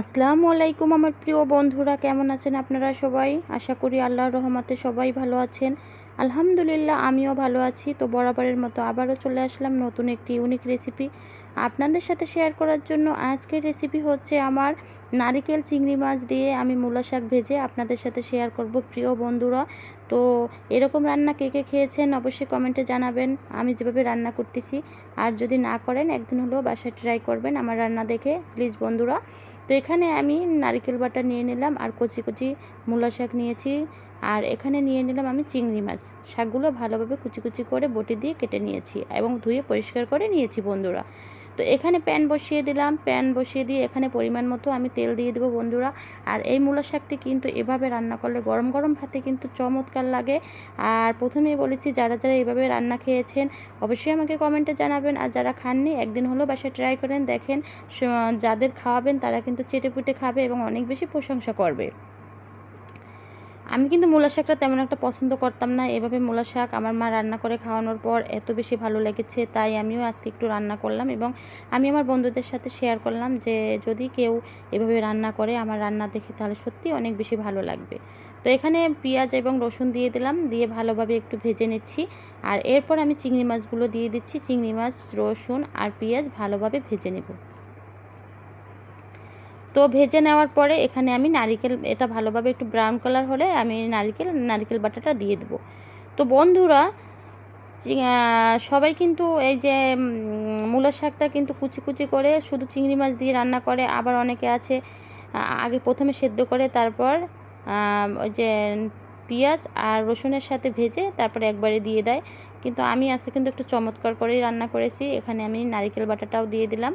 আসসালামু আলাইকুম আমার প্রিয় বন্ধুরা, কেমন আছেন আপনারা সবাই? আশা করি আল্লাহর রহমতে সবাই ভালো আছেন। আলহামদুলিল্লাহ, আমিও ভালো আছি। তো বরাবরের মতো আবারও চলে আসলাম নতুন একটি ইউনিক রেসিপি আপনাদের সাথে শেয়ার করার জন্য। আজকের রেসিপি হচ্ছে আমার নারিকেল চিংড়ি মাছ দিয়ে আমি মূলা শাক ভেজে আপনাদের সাথে শেয়ার করব, প্রিয় বন্ধুরা। তো এরকম রান্না কে কে খেয়েছেন অবশ্যই কমেন্টে জানাবেন। আমি যেভাবে রান্না করতেছি, আর যদি না করেন একদিন হলেও বাসায় ট্রাই করবেন আমার রান্না দেখে। প্লিজ বন্ধুরা তো এখানে আমি নারিকেল বাটা নিয়ে নিলাম আর কচি কচি মূলা শাক নিয়েছি। আর এখানে নিয়ে নিলাম আমি চিংড়ি মাছ। শাকগুলো ভালোভাবে কুচি কুচি করে বটি দিয়ে কেটে নিয়েছি এবং ধুয়ে পরিষ্কার করে নিয়েছি বন্ধুরা। তো এখানে প্যান বসিয়ে দিলাম। প্যান বসিয়ে দিয়ে এখানে পরিমাণ মতো আমি তেল দিয়ে দেবো বন্ধুরা। আর এই মূলা শাকটি কিন্তু এভাবে রান্না করলে গরম গরম ভাতে কিন্তু চমৎকার লাগে। আর প্রথমেই বলেছি, যারা যারা এভাবে রান্না খেয়েছেন, অবশ্যই আমাকে কমেন্টে জানাবেন। আর যারা খাননি, একদিন হলেও বাসায় ট্রাই করেন, দেখেন যাদের খাওয়াবেন, তারা কিন্তু চেটে পুটে খাবে এবং অনেক বেশি প্রশংসা করবে। আমি কিন্তু মূলা শাকটা তেমন একটা পছন্দ করতাম না। এভাবে মূলা শাক আমার মা রান্না করে খাওয়ানোর পর এত বেশি ভালো লেগেছে, তাই আমিও আজকে একটু রান্না করলাম এবং আমি আমার বন্ধুদের সাথে শেয়ার করলাম যে, যদি কেউ এভাবে রান্না করে আমার রান্না দেখে তাহলে সত্যি অনেক বেশি ভালো লাগবে। তো এখানে পেঁয়াজ এবং রসুন দিয়ে দিলাম, দিয়ে ভালোভাবে একটু ভেজে নিচ্ছি। আর এরপর আমি চিংড়ি মাছগুলো দিয়ে দিচ্ছি। চিংড়ি মাছ, রসুন আর পেঁয়াজ ভালোভাবে ভেজে নেব। তো ভেজে নেওয়ার পরে এখানে আমি নারিকেল, এটা ভালোভাবে একটু ব্রাউন কালার হলে আমি নারিকেল নারিকেল বাটাটা দিয়ে দেবো। তো বন্ধুরা সবাই কিন্তু এই যে মূলা শাকটা কিন্তু কুচি কুচি করে শুধু চিংড়ি মাছ দিয়ে রান্না করে, আবার অনেকে আছে আগে প্রথমে সেদ্ধ করে তারপর ওই যে পেঁয়াজ আর রসুনের সাথে ভেজে তারপরে একবারে দিয়ে দেয়। কিন্তু আমি আজকে কিন্তু একটু চমৎকার করেই রান্না করেছি, এখানে আমি নারিকেল বাটাটাও দিয়ে দিলাম।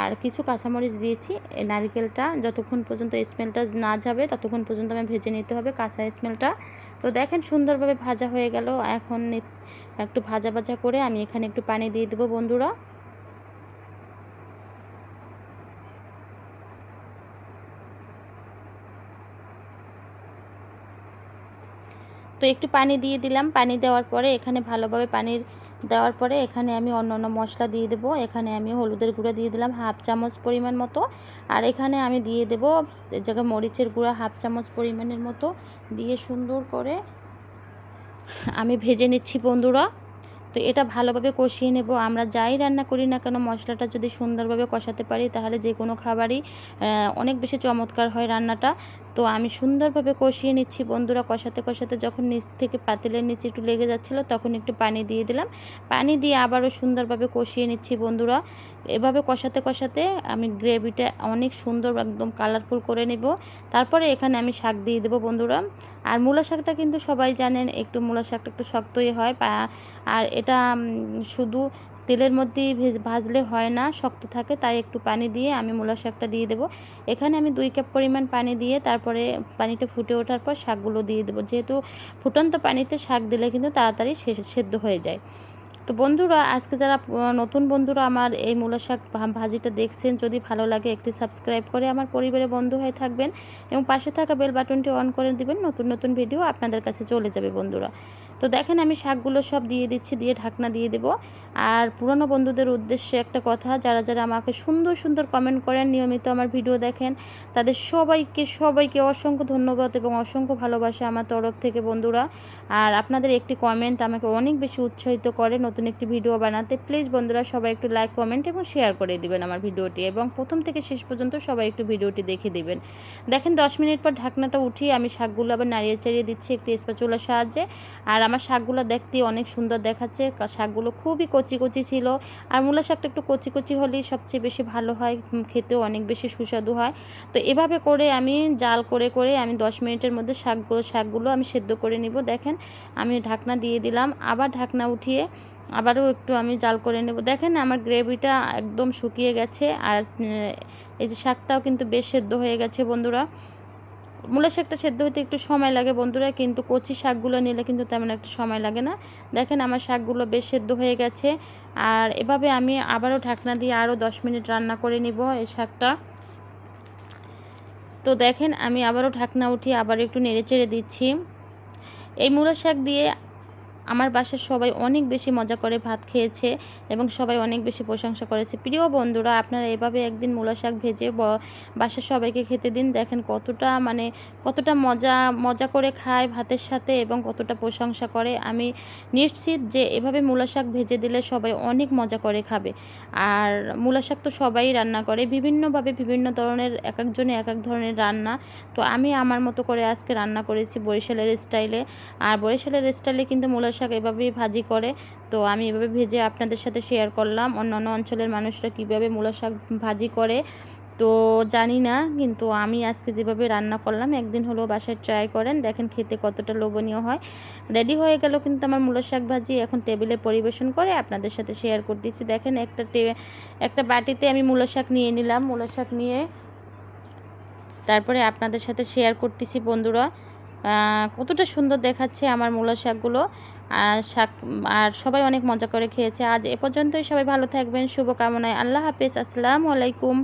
আর কিছু কাঁচামরিচ দিয়েছি। নারিকেলটা যতক্ষণ পর্যন্ত স্মেলটা না যাবে, ততক্ষণ পর্যন্ত আমি ভেজে নিতে হবে কাঁচা স্মেলটা তো দেখেন সুন্দরভাবে ভাজা হয়ে গেল। এখন একটু ভাজা ভাজা করে আমি এখানে একটু পানি দিয়ে দেবো বন্ধুরা। তো একটু পানি দিয়ে দিলাম। পানি দেওয়ার পরে এখানে ভালোভাবে পানির দেওয়ার পরে এখানে আমি অন্য অন্য মশলা দিয়ে দেবো। এখানে আমি হলুদের গুঁড়া দিয়ে দিলাম হাফ চামচ পরিমাণ মতো। আর এখানে আমি দিয়ে দেবো জায়গায় মরিচের গুঁড়া হাফ চামচ পরিমাণের মতো। দিয়ে সুন্দর করে আমি ভেজে নিচ্ছি বন্ধুরা। তো এটা ভালোভাবে কষিয়ে নেব। আমরা যাই রান্না করি না কেন, মশলাটা যদি সুন্দরভাবে কষাতে পারি তাহলে যে কোনো খাবারই অনেক বেশি চমৎকার হয় রান্নাটা। তো আমি সুন্দরভাবে কষিয়ে নিচ্ছি বন্ধুরা, কষাতে কষাতে যখন নিচ থেকে পাতিলের নিচে একটু লেগে যাচ্ছিল তখন একটু পানি দিয়ে দিলাম। পানি দিয়ে আবারও সুন্দরভাবে কষিয়ে নিচ্ছি বন্ধুরা। এভাবে কষাতে কষাতে আমি গ্রেভিটা অনেক সুন্দর একদম কালারফুল করে নেব। তারপরে এখানে আমি শাক দিয়ে দেবো বন্ধুরা। আর মূলা শাকটা কিন্তু সবাই জানেন, একটু মূলা শাকটা একটু শক্তই হয় আর এটা শুধু তেলের মধ্যেই ভেজ, ভাজলে হয় না, শক্ত থাকে, তাই একটু পানি দিয়ে আমি মূলা শাকটা দিয়ে দেবো। এখানে আমি দুই কাপ পরিমাণ পানি দিয়ে তারপরে পানিটা ফুটে ওঠার পর শাকগুলো দিয়ে দেবো। যেহেতু ফুটন্ত পানিতে শাক দিলে কিন্তু তাড়াতাড়ি সেদ্ধ হয়ে যায়। তো বন্ধুরা, আজকে যারা নতুন বন্ধুরা আমার এই মূলা শাক ভাজিটা দেখছেন, যদি ভালো লাগে একটি সাবস্ক্রাইব করে আমার পরিবারে বন্ধু হয়ে থাকবেন এবং পাশে থাকা বেল বাটনটি অন করে দিবেন, নতুন নতুন ভিডিও আপনাদের কাছে চলে যাবে বন্ধুরা। তো দেখেন আমি শাকগুলো সব দিয়ে দিচ্ছি, দিয়ে ঢাকনা দিয়ে দেব। আর পুরনো বন্ধুদের উদ্দেশ্যে একটা কথা, যারা যারা আমাকে সুন্দর সুন্দর কমেন্ট করেন, নিয়মিত আমার ভিডিও দেখেন, তাদের সবাইকে সবাইকে অসংখ্য ধন্যবাদ এবং অসংখ্য ভালোবাসা আমার তরফ থেকে বন্ধুরা। আর আপনাদের একটি কমেন্ট আমাকে অনেক বেশি উৎসাহিত করে নতুন একটি ভিডিও বানাতে প্লিজ বন্ধুরা সবাই একটু লাইক কমেন্ট এবং শেয়ার করে দিবেন আমার ভিডিওটি এবং প্রথম থেকে শেষ পর্যন্ত সবাই একটু ভিডিওটি দেখে দিবেন। দেখেন দশ মিনিট পর ঢাকনাটা উঠিয়ে আমি শাকগুলো আবার নাড়িয়ে চাড়িয়ে দিচ্ছি একটি স্প্যাচুলার সাহায্যে। আর আমার শাকগুলো দেখতে অনেক সুন্দর দেখাচ্ছে। শাকগুলো খুবই কচি কচি ছিল। আর মূলা শাকটা একটু কচি কচি হলেই সবচেয়ে বেশি ভালো হয় খেতেও অনেক বেশি সুস্বাদু হয়। তো এভাবে করে আমি জাল করে করে আমি দশ মিনিটের মধ্যে শাকগুলো শাকগুলো আমি সেদ্ধ করে নিব। দেখেন আমি ঢাকনা দিয়ে দিলাম। আবার ঢাকনা উঠিয়ে আবারও একটু আমি জাল করে নেব। দেখেন আমার গ্রেভিটা একদম শুকিয়ে গেছে আর এই যে শাকটাও কিন্তু বেশ সেদ্ধ হয়ে গেছে বন্ধুরা। মূলা শাকটা সেদ্ধ হতে একটু সময় লাগে বন্ধুরা, কিন্তু কচি শাকগুলো নিলে কিন্তু তেমন একটা সময় লাগে না। দেখেন আমার শাকগুলো বেশ সেদ্ধ হয়ে গেছে আর এভাবে আমি আবারও ঢাকনা দিয়ে আরও দশ মিনিট রান্না করে নিব এই শাকটা। তো দেখেন আমি আবারও ঢাকনা উঠিয়ে আবার একটু নেড়ে চেড়ে দিচ্ছি। এই মূলা শাক দিয়ে আমার বাসার সবাই অনেক বেশি মজা করে ভাত খেয়েছে এবং সবাই অনেক বেশি প্রশংসা করেছে। প্রিয় বন্ধুরা, আপনারা এভাবে একদিন মূলা শাক ভেজে বাসার সবাইকে খেতে দিন, দেখেন কতটা মানে কতটা মজা মজা করে খায় ভাতের সাথে এবং কতটা প্রশংসা করে। আমি নিশ্চিত যে এভাবে মূলা শাক ভেজে দিলে সবাই অনেক মজা করে খাবে। আর মূলা শাক তো সবাই রান্না করে, বিভিন্নভাবে বিভিন্ন ধরনের এক একজনে এক এক ধরনের রান্না। তো আমি আমার মতো করে আজকে রান্না করেছি বরিশালের স্টাইলে। আর বরিশালের স্টাইলে কিন্তু মূলা শাক এভাবেই ভাজি করে। তো আমি এভাবে ভেজে আপনাদের সাথে শেয়ার করলাম, অন্যান্য অঞ্চলের মানুষরা কীভাবে মূলা শাক ভাজি করে। তো জানি না, কিন্তু আমি আজকে যেভাবে রান্না করলাম, একদিন হলো বাসায় ট্রাই করেন, দেখেন খেতে কতটা লোভনীয় হয়। রেডি হয়ে গেল কিন্তু আমার মূলা শাক ভাজি, এখন টেবিলে পরিবেশন করে আপনাদের সাথে শেয়ার করতেছি। দেখেন একটা একটা বাটিতে আমি মূলা শাক নিয়ে নিলাম, মূলা শাক নিয়ে। তারপরে আপনাদের সাথে শেয়ার করতেছি বন্ধুরা। কতটা সুন্দর দেখাচ্ছে আমার মূলা শাকগুলো। আর শাক, আর সবাই অনেক মজা করে খেয়েছে। আজ এ পর্যন্তই সবাই ভালো থাকবেন, শুভকামনায়। আল্লাহ হাফিজ, আসসালামু আলাইকুম।